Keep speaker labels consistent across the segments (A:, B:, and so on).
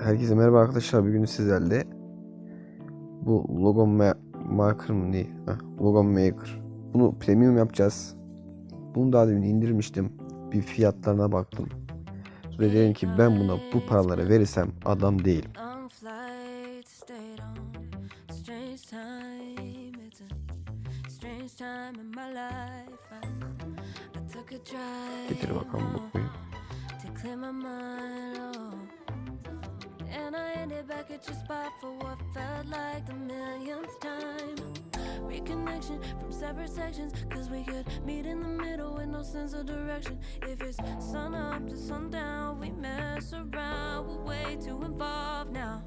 A: Herkese merhaba arkadaşlar. Bugün sizlerle bu logo ma- maker mı ne? Heh, logo maker. Bunu premium yapacağız. Bunu daha demin indirmiştim. Bir fiyatlarına baktım. Sonra dedim ki ben buna bu paraları verirsem adam değilim.
B: Flight, stayed on back your spot for what felt like the millionth time. Reconnection from separate sections, cause we could meet in the middle with no sense of direction. If it's sun up to sundown, we mess around, we're way too involved now.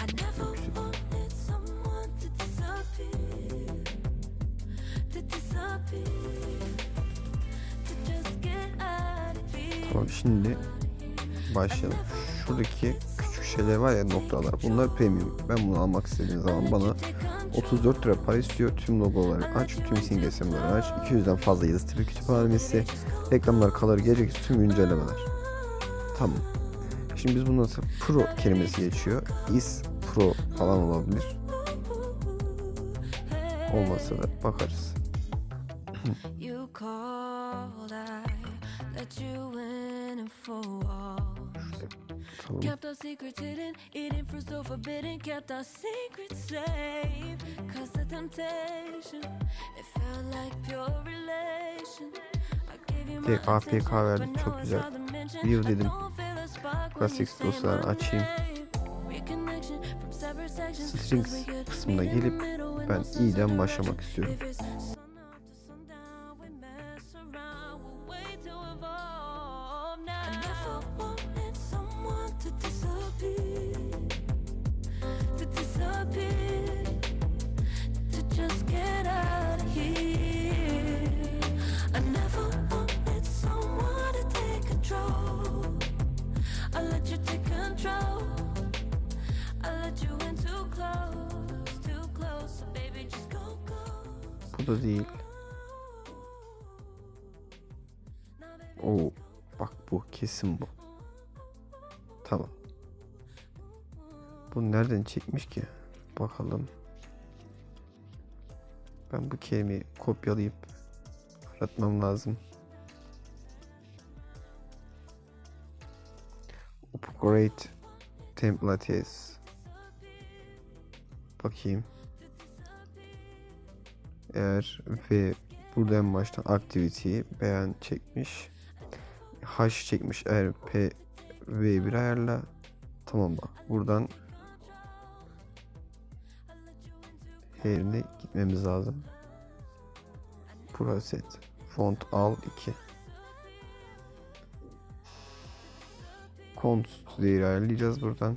B: I never wanted someone to disappear, to disappear, to just get out of here.
A: Tamam şimdi başlayalım. Şuradaki küçük şeyler var ya noktalar. Bunlar premium. Ben bunu almak istediğim zaman bana 34 lira para istiyor. Tüm logoları aç, tüm simge sembolleri aç. 200'den fazla yazı tipi kütüphanesi, reklamlar, kalır, gelecek tüm güncellemeler. Tamam. Şimdi biz bunu nasıl pro kelimesi geçiyor. Is pro falan olabilir. Olmasa da bakarız.
B: You called, I let you in for all.
A: Tamam.
B: Kept our secrets hidden, eating fruit so forbidden. Kept our secrets safe. Cause the temptation, it felt like pure relation. I gave you my
A: Direkt APK
B: attention,
A: verdi, çok güzel. View dedim. Klasik
B: my
A: açayım. Strings kısmına gelip ben
B: direction.
A: başlamak istiyorum.
B: Just get out of here. I never wanted someone to take control. I let you take control. I let you in too close, too close. So baby, just go, go.
A: Bu da değil. Oo, bak bu kesin bu. Tamam. Bu nereden çekmiş ki? Bakalım. Ben bu kelimeyi kopyalayıp aratmam lazım. Upgrade templates. Bakayım. Eğer ve burada en baştan activity'yi beğen çekmiş. H çekmiş eğer P V1 ayarla. Tamam bak buradan yerine gitmemiz lazım. Proset. Font al 2. Kont değeri ayarlayacağız buradan.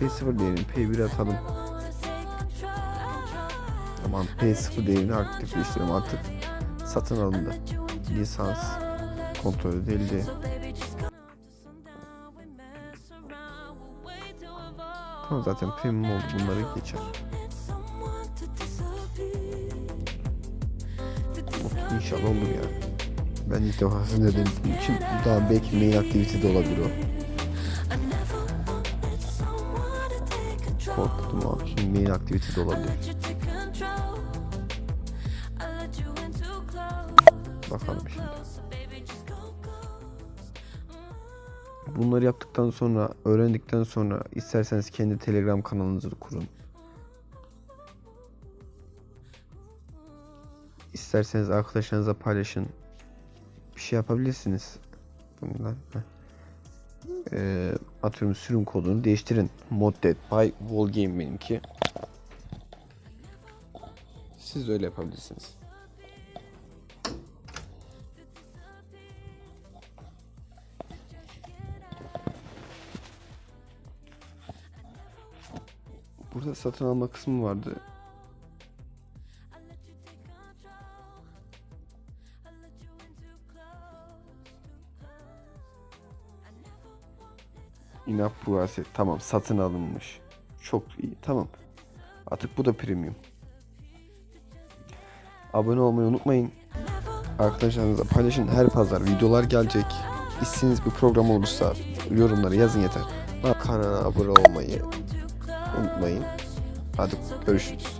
A: P0 değerini P1 atalım. Tamam P0 değerini aktifleştirelim artık satın alındı. Lisans kontrol edildi. Tamam zaten premium oldu bunları geçer. Oh, İnşallah olur ya. Ben ilk defa sizin dediğim için daha belki main activity de olabilir o. Korktum abi. Şimdi main activity de olabilir. Bakalım şimdi. Bunları yaptıktan sonra, öğrendikten sonra isterseniz kendi Telegram kanalınızı kurun. İsterseniz arkadaşlarınızla paylaşın. Bir şey yapabilirsiniz. Heh. Ee, atıyorum sürüm kodunu değiştirin. Modded by Volgame benimki. Siz öyle yapabilirsiniz. Burada satın alma kısmı vardı. İnap burası. Tamam satın alınmış. Çok iyi. Tamam. Artık bu da premium. Abone olmayı unutmayın. Arkadaşlarınızla paylaşın. Her pazar videolar gelecek. istediğiniz bir program olursa yorumlara yazın yeter. Kanala abone olmayı unutmayın. Hadi görüşürüz.